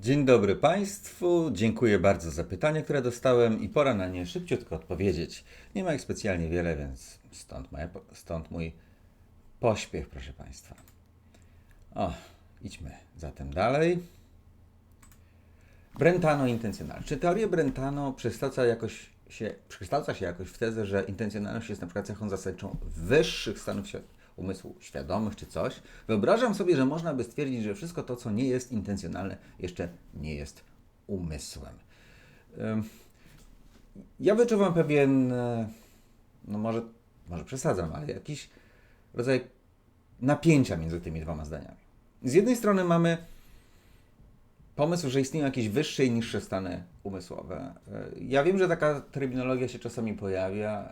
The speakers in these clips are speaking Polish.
Dzień dobry Państwu, dziękuję bardzo za pytania, które dostałem i pora na nie szybciutko odpowiedzieć. Nie ma ich specjalnie wiele, więc stąd, moja, stąd mój pośpiech, proszę Państwa. O, idźmy zatem dalej. Brentano intencjonalność. Czy teoria Brentano przekształca, jakoś się, przekształca się jakoś w tezę, że intencjonalność jest na przykład cechą zasadniczą wyższych stanów świ- umysłu świadomych czy coś? Wyobrażam sobie, że można by stwierdzić, że wszystko to, co nie jest intencjonalne, jeszcze nie jest umysłem. Ja wyczuwam pewien, e, no może, może przesadzam, ale jakiś rodzaj napięcia między tymi dwoma zdaniami. Z jednej strony mamy pomysł, że istnieją jakieś wyższe i niższe stany umysłowe. E, Ja wiem, że taka terminologia się czasami pojawia.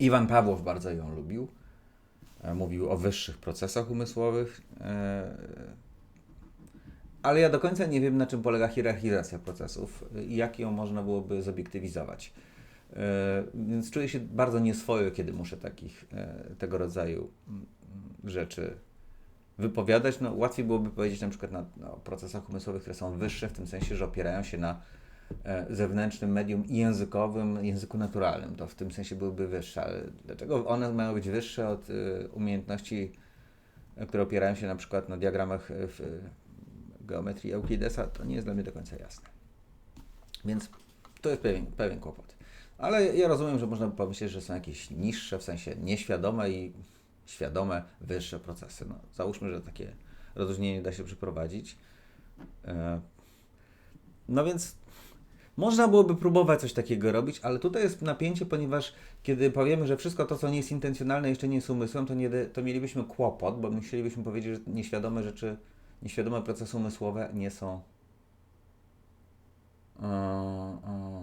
Iwan Pawłow bardzo ją lubił. E, Mówił o wyższych procesach umysłowych. E, Ale ja do końca nie wiem, na czym polega hierarchizacja procesów i jak ją można byłoby zobiektywizować. E, Więc czuję się bardzo nieswojo, kiedy muszę takich tego rodzaju mm, rzeczy wypowiadać, no łatwiej byłoby powiedzieć na przykład na, no, procesach umysłowych, które są wyższe, w tym sensie, że opierają się na zewnętrznym medium i językowym, języku naturalnym. To w tym sensie byłyby wyższe, ale dlaczego one mają być wyższe od e, umiejętności, e, które opierają się na przykład na diagramach e, w e, geometrii Euklidesa, to nie jest dla mnie do końca jasne. Więc to jest pewien, pewien kłopot. Ale ja rozumiem, że można by pomyśleć, że są jakieś niższe, w sensie nieświadome i świadome, wyższe procesy. No, załóżmy, że takie rozróżnienie da się przeprowadzić. E, No więc można byłoby próbować coś takiego robić, ale tutaj jest napięcie, ponieważ kiedy powiemy, że wszystko to, co nie jest intencjonalne, jeszcze nie jest umysłem, to, nie, to mielibyśmy kłopot, bo musielibyśmy powiedzieć, że nieświadome rzeczy, nieświadome procesy umysłowe nie są. e,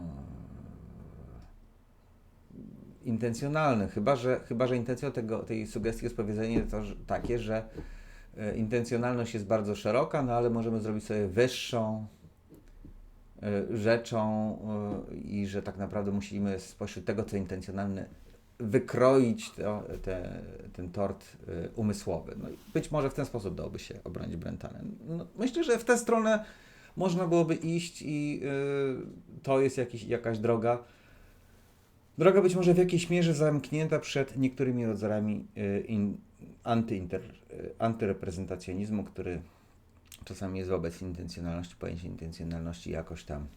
intencjonalny, chyba że, chyba, że intencją tego, tej sugestii jest powiedzenie to, że, takie, że e, intencjonalność jest bardzo szeroka, no ale możemy zrobić sobie wyższą rzeczą e, i że tak naprawdę musimy spośród tego, co intencjonalne, wykroić to, te, ten tort e, umysłowy. No być może w ten sposób dałoby się obronić Brentanem. No, myślę, że w tę stronę można byłoby iść i to jest jakiś, jakaś droga. Droga być może w jakiejś mierze zamknięta przed niektórymi rodzajami y, y, antyreprezentacjonizmu, który czasami jest wobec intencjonalności, pojęcia intencjonalności jakoś tam mm,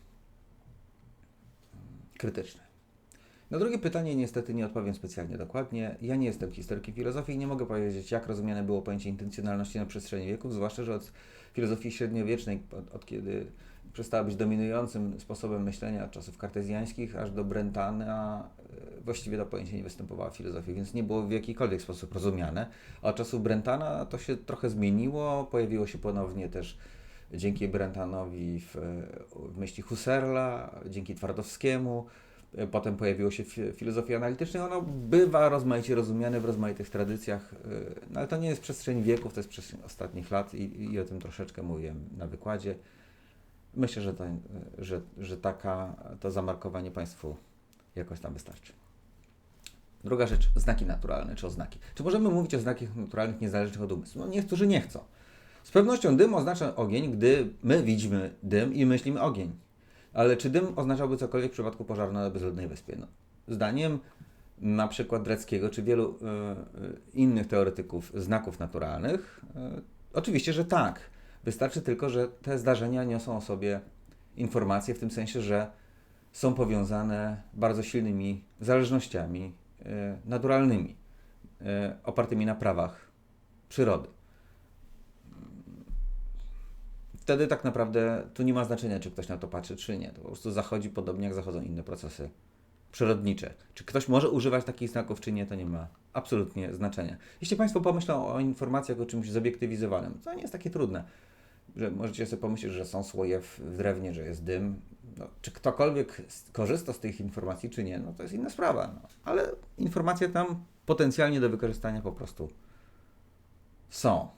krytyczny. Na drugie pytanie niestety nie odpowiem specjalnie dokładnie. Ja nie jestem historykiem filozofii i nie mogę powiedzieć, jak rozumiane było pojęcie intencjonalności na przestrzeni wieków, zwłaszcza, że od filozofii średniowiecznej, od, od kiedy przestała być dominującym sposobem myślenia od czasów kartezjańskich, aż do Brentana, właściwie to pojęcie nie występowało w filozofii, więc nie było w jakikolwiek sposób rozumiane. A od czasów Brentana to się trochę zmieniło, pojawiło się ponownie też dzięki Brentanowi w, w myśli Husserla, dzięki Twardowskiemu, potem pojawiło się w filozofii analitycznej. Ono bywa rozmaicie rozumiane w rozmaitych tradycjach, e, no ale to nie jest przestrzeń wieków, to jest przestrzeń ostatnich lat i, i o tym troszeczkę mówiłem na wykładzie. Myślę, że, to, że, że taka, to zamarkowanie Państwu jakoś tam wystarczy. Druga rzecz, znaki naturalne czy oznaki. Czy możemy mówić o znakach naturalnych niezależnych od umysłu? No niektórzy nie chcą. Z pewnością dym oznacza ogień, gdy my widzimy dym i myślimy ogień. Ale czy dym oznaczałby cokolwiek w przypadku pożaru na bezludnej wyspie? No, zdaniem na przykład Dreckiego czy wielu y, innych teoretyków znaków naturalnych, y, oczywiście, że tak. Wystarczy tylko, że te zdarzenia niosą o sobie informacje w tym sensie, że są powiązane bardzo silnymi zależnościami naturalnymi, y, opartymi na prawach przyrody. Wtedy tak naprawdę tu nie ma znaczenia, czy ktoś na to patrzy, czy nie. To po prostu zachodzi podobnie, jak zachodzą inne procesy przyrodnicze. Czy ktoś może używać takich znaków, czy nie, to nie ma absolutnie znaczenia. Jeśli Państwo pomyślą o informacjach o czymś zobiektywizowanym, to nie jest takie trudne że możecie sobie pomyśleć, że są słoje w, w drewnie, że jest dym. No, czy ktokolwiek korzysta z tych informacji, czy nie, no to jest inna sprawa. No. Ale informacje tam potencjalnie do wykorzystania po prostu są.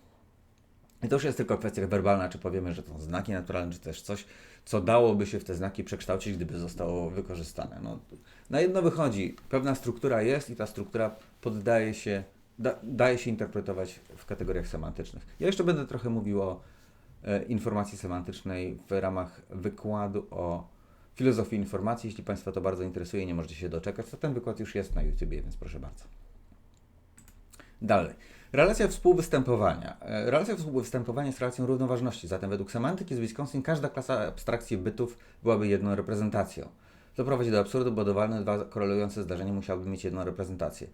I to już jest tylko kwestia werbalna, czy powiemy, że to są znaki naturalne, czy też coś, co dałoby się w te znaki przekształcić, gdyby zostało wykorzystane. No, na jedno wychodzi, pewna struktura jest i ta struktura poddaje się, da, daje się interpretować w kategoriach semantycznych. Ja jeszcze będę trochę mówił o informacji semantycznej w ramach wykładu o filozofii informacji. Jeśli Państwa to bardzo interesuje i nie możecie się doczekać, to ten wykład już jest na YouTubie, więc proszę bardzo. Dalej. Relacja współwystępowania. E, Relacja współwystępowania jest relacją równoważności, zatem według semantyki z Wisconsin każda klasa abstrakcji bytów byłaby jedną reprezentacją. To prowadzi do absurdu, bo dowolne dwa korelujące zdarzenia musiałyby mieć jedną reprezentację.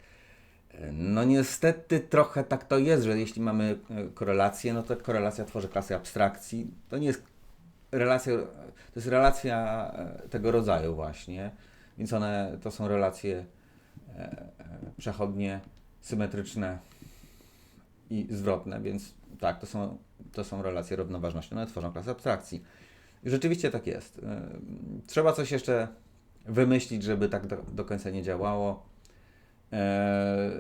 No niestety trochę tak to jest, że jeśli mamy e, korelację, no to korelacja tworzy klasę abstrakcji. To nie jest relacja, to jest relacja e, tego rodzaju właśnie, więc one to są relacje e, przechodnie, symetryczne i zwrotne, więc tak, to są, to są relacje równoważności, one tworzą klasę abstrakcji. I rzeczywiście tak jest. Trzeba coś jeszcze wymyślić, żeby tak do, do końca nie działało. Eee,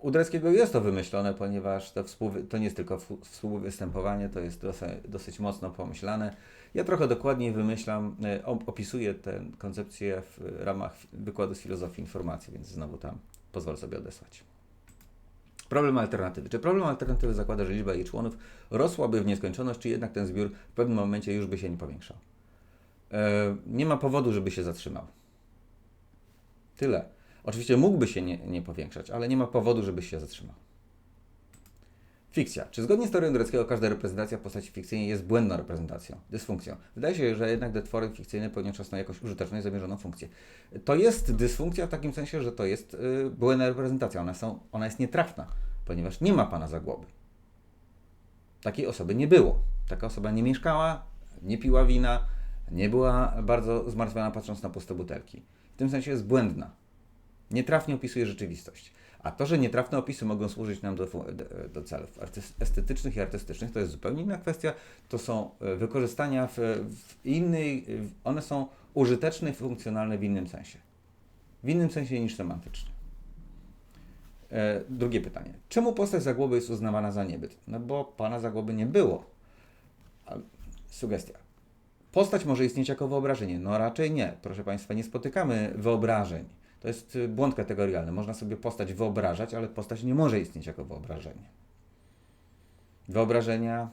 U Dreckiego jest to wymyślone, ponieważ to, współwy, to nie jest tylko współwystępowanie, to jest dosyć, dosyć mocno pomyślane. Ja trochę dokładniej wymyślam, e, op- opisuję tę koncepcję w ramach wykładu z filozofii informacji, więc znowu tam pozwolę sobie odesłać. Problem alternatywy. Czy problem alternatywy zakłada, że liczba jej członów rosłaby w nieskończoność, czy jednak ten zbiór w pewnym momencie już by się nie powiększał? E, nie ma powodu, żeby się zatrzymał. Tyle. Oczywiście mógłby się nie, nie powiększać, ale nie ma powodu, żeby się zatrzymał. Fikcja. Czy zgodnie z teorią Greckiego każda reprezentacja postaci fikcyjnej jest błędną reprezentacją, dysfunkcją? Wydaje się, że jednak te twory fikcyjne pełnią czasem jakąś użyteczną i zamierzoną funkcję. To jest dysfunkcja w takim sensie, że to jest y, błędna reprezentacja. One są, ona jest nietrafna, ponieważ nie ma pana za głowy. Takiej osoby nie było. Taka osoba nie mieszkała, nie piła wina, nie była bardzo zmartwiona patrząc na puste butelki. W tym sensie jest błędna. Nietrafnie opisuje rzeczywistość. A to, że nietrafne opisy mogą służyć nam do, do, celów estetycznych i artystycznych, to jest zupełnie inna kwestia. To są e, wykorzystania w, w innej, one są użyteczne i funkcjonalne w innym sensie. W innym sensie niż semantyczne. E, drugie pytanie. Czemu postać Zagłoby jest uznawana za niebyt? No bo pana Zagłoby nie było. A, sugestia. Postać może istnieć jako wyobrażenie. No raczej nie. Proszę Państwa, nie spotykamy wyobrażeń. To jest y, błąd kategorialny. Można sobie postać wyobrażać, ale postać nie może istnieć jako wyobrażenie. Wyobrażenia,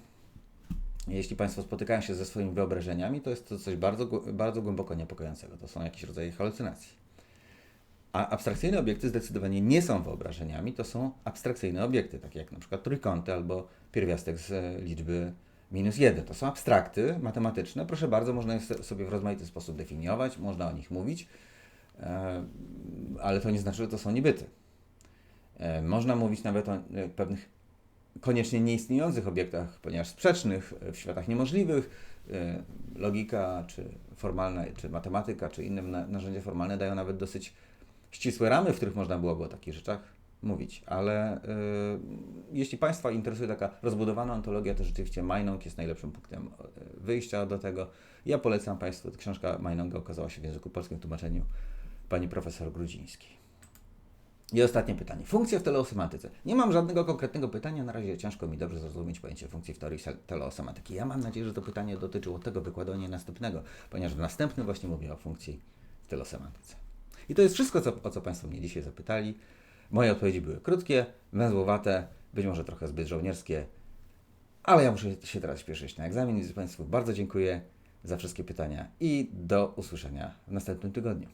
jeśli Państwo spotykają się ze swoimi wyobrażeniami, to jest to coś bardzo, bardzo głęboko niepokojącego. To są jakieś rodzaje halucynacji. A abstrakcyjne obiekty zdecydowanie nie są wyobrażeniami, to są abstrakcyjne obiekty, takie jak na przykład trójkąty albo pierwiastek z e, liczby minus 1. To są abstrakty matematyczne. Proszę bardzo, można je sobie w rozmaity sposób definiować, można o nich mówić, ale to nie znaczy, że to są niebyty. E, Można mówić nawet o e, pewnych koniecznie nieistniejących obiektach, ponieważ sprzecznych e, w światach niemożliwych. e, Logika, czy formalna, czy matematyka, czy inne na- narzędzia formalne dają nawet dosyć ścisłe ramy, w których można byłoby o takich rzeczach mówić. Ale jeśli Państwa interesuje taka rozbudowana ontologia, to rzeczywiście Majnong jest najlepszym punktem wyjścia do tego. Ja polecam Państwu, książka Majnonga okazała się w języku polskim w tłumaczeniu pani profesor Grudzińskiej. I ostatnie pytanie. Funkcja w teleosemantyce. Nie mam żadnego konkretnego pytania, na razie ciężko mi dobrze zrozumieć pojęcie funkcji w teorii se- teleosemantyki. Ja mam nadzieję, że to pytanie dotyczyło tego wykładu, a nie następnego, ponieważ w następnym właśnie mówię o funkcji w teleosemantyce. I to jest wszystko, co, o co Państwo mnie dzisiaj zapytali. Moje odpowiedzi były krótkie, węzłowate, być może trochę zbyt żołnierskie, ale ja muszę się teraz śpieszyć na egzamin, więc Państwu bardzo dziękuję za wszystkie pytania i do usłyszenia w następnym tygodniu.